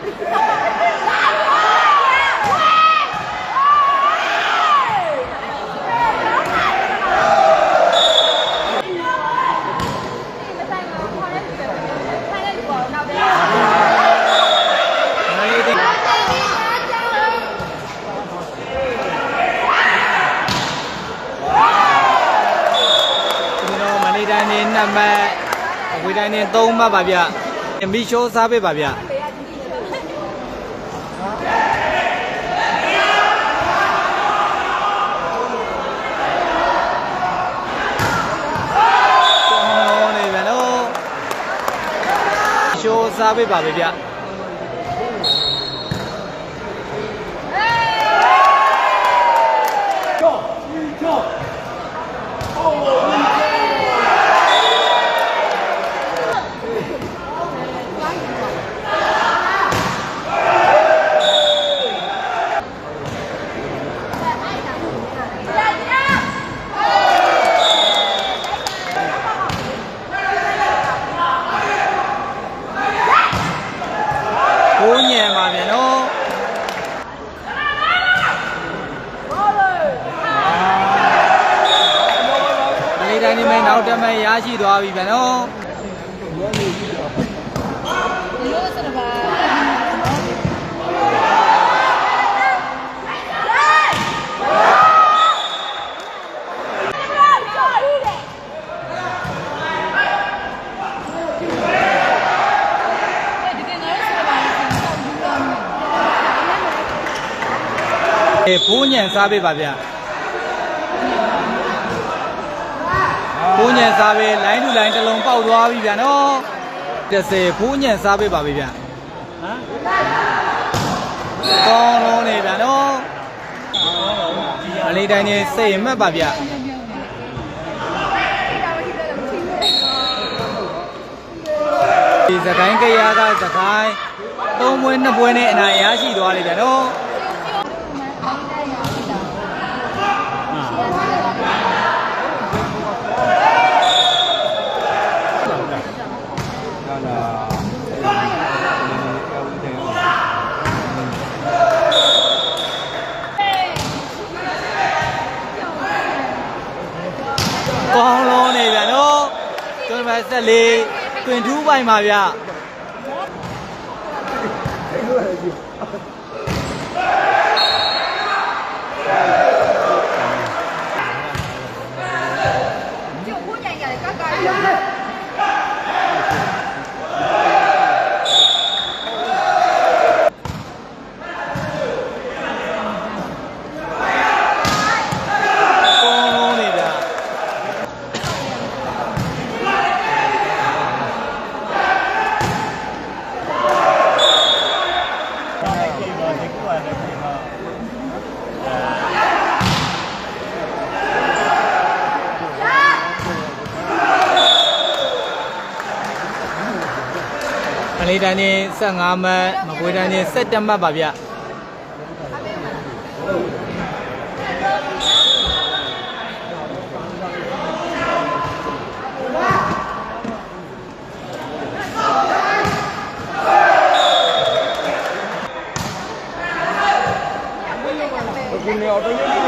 မန္တလေးတိုင်းဒီတော့မန္တလေးတိုင်းနေ2မှတ်အဝေးတိုင်းနေ3မှတ်ပါဗျမီရှိုးစားပေးပါဗျ ကောင်းနေပြန်တော့ရှိုး စားပေးပါပဲဗျ ဘိုးညံပါပြန်တော့မလေးတိုင်းနေမဲ့နောက်တစ်မဲ့ရရှိသွားပြီပြန် အေးဘိုးညံစားပေးပါဗျဘိုးညံစားပေးလိုင်းတူလိုင်းတစ်လုံးပေါက်သွားပြီဗျာနော်30ဘိုးညံစားပေးပါပြီဗျဟမ်ကောင်းလုံးနေဗျာနော်မလေးတိုင်းနေစိတ်မှတ်ပါဗျဒီစကိုင်းကြရကစကိုင်းသုံးပွဲနှစ်ပွဲနဲ့အနိုင်ရရှိသွားတယ်ဗျာနော် ကောင်းလုံးနေဗျာနော်ကျွန်းမဲ့ဆက်လေးတွင်ထူးပိုင်ပါဗျာကောင်းလုံးနေဗျာမလေး တန်းချင်း15မှတ်မကွေးတန်းချင်း17မှတ်ပါဗျာစကို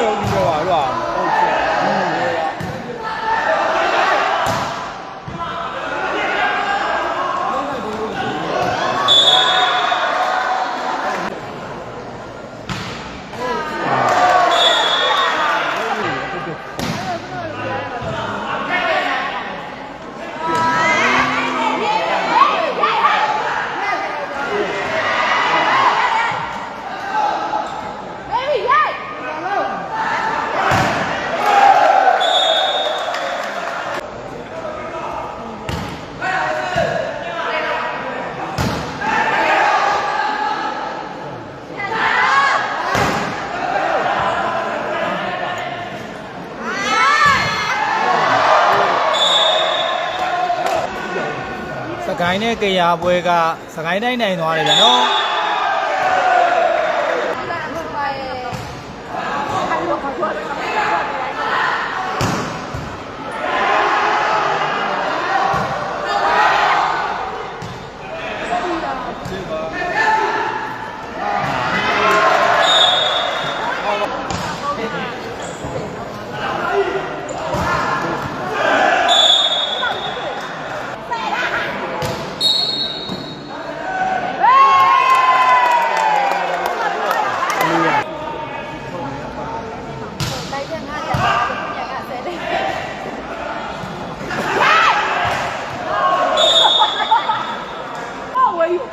င်းနဲ့ကြရာပွဲကစကိုင်းတိုင်းနိုင်သွားတယ်ဗျာနော်ပွဲကြီး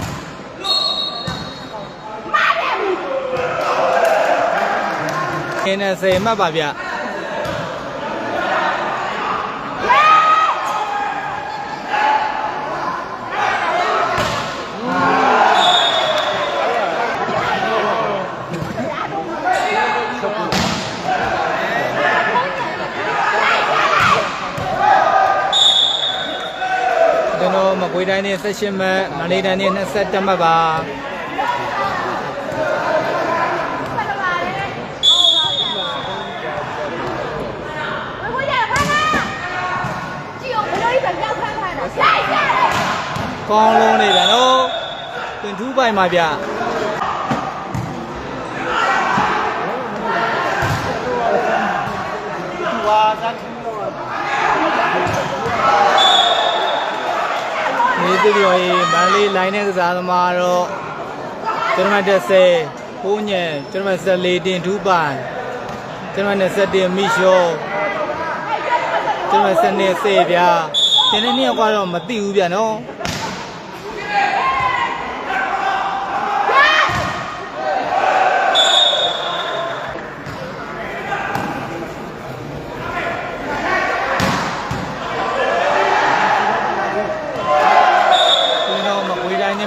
မားတယ် ခင်းနဲ့10မှတ်ပါဗျကျွန်တော်မကွေးတိုင်းနဲ့18မှတ်မန္တလေးတိုင်းနဲ့21မှတ်ပါ ကောင်းလုံးနေဗျာနော်တင်ထူးပိုင်ပါဗျဒီသူပြောရေးမန္တလေးလိုင်းနဲ့ကစားသမားတော့ကျွန်တော်တက်ဆယ်ဘိုးညံကျွန်တော်ဆက်လေးတင်ထူးပိုင်ကျွန်တော်နဲ့ဆက်တင်မိရှောကျွန်တော်ဆက်နေစေဗျာဒီနေ့နေ့ကတော့မသိဘူးဗျာနော်ကျွန်တော်မကွေးတိုင်း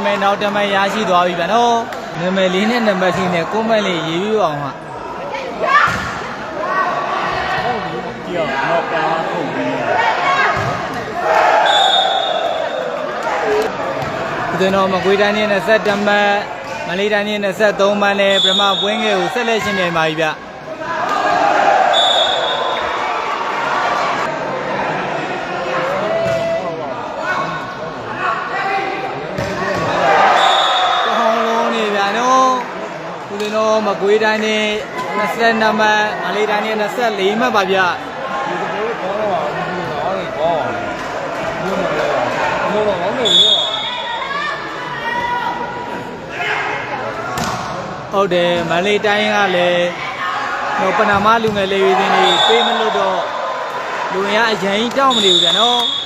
နာမည်နောက်တမရရှိသွားပြီဗျာနော်နာမည်လေးနဲ့နံပါတ်စီနဲ့ကိုမန့်လေးရေးပြအောင်ဟာကျွန်တော်မကွေးတိုင်းနဲ့21မှတ်မန္တလေးတိုင်းနဲ့23မှတ်နဲ့ပြမပွဲငယ်ကိုဆက်လက်ရှင်းပြပါပြီဗျကောင်းလုံးနေဗျာနော်ဦးဇင်း တော်မကွေးတိုင်းနဲ့22မှတ်မန္တလေးတိုင်းနဲ့24မှတ်ပါဗျဟုတ်တယ်မန္တလေးတိုင်းကလည်းဟိုပနာမလူငယ်လေးတွေတင်နေပေးမလို့တော့လူရအရင်တောင်းမနေဘူးဗျာနော်